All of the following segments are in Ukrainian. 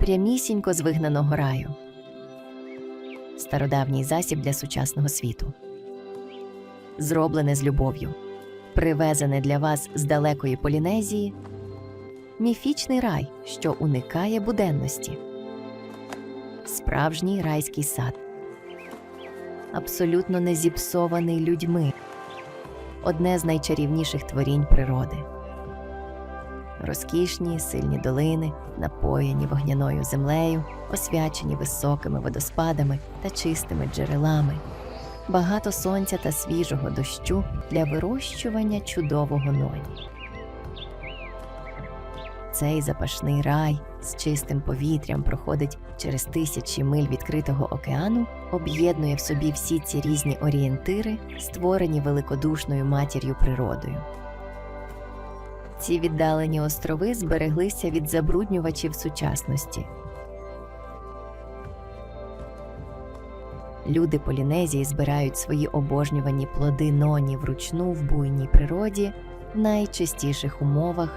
прямісінько з вигнаного раю. Стародавній засіб для сучасного світу. Зроблене з любов'ю, привезене для вас з далекої Полінезії. Міфічний рай, що уникає буденності. Справжній райський сад. Абсолютно не зіпсований людьми. Одне з найчарівніших творінь природи. Розкішні, сильні долини, напоєні вогняною землею, освячені високими водоспадами та чистими джерелами, багато сонця та свіжого дощу для вирощування чудового ноні. Цей запашний рай з чистим повітрям проходить через тисячі миль відкритого океану, об'єднує в собі всі ці різні орієнтири, створені великодушною матір'ю природою. Ці віддалені острови збереглися від забруднювачів сучасності. Люди Полінезії збирають свої обожнювані плоди ноні вручну в буйній природі в найчистіших умовах,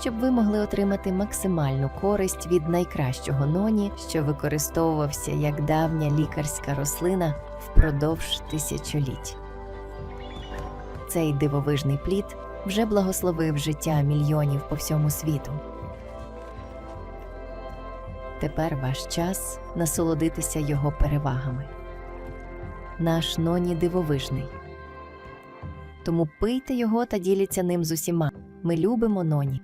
щоб ви могли отримати максимальну користь від найкращого ноні, що використовувався як давня лікарська рослина впродовж тисячоліть. Цей дивовижний плід вже благословив життя мільйонів по всьому світу. Тепер ваш час насолодитися його перевагами. Наш ноні дивовижний. Тому пийте його та діліться ним з усіма. Ми любимо ноні.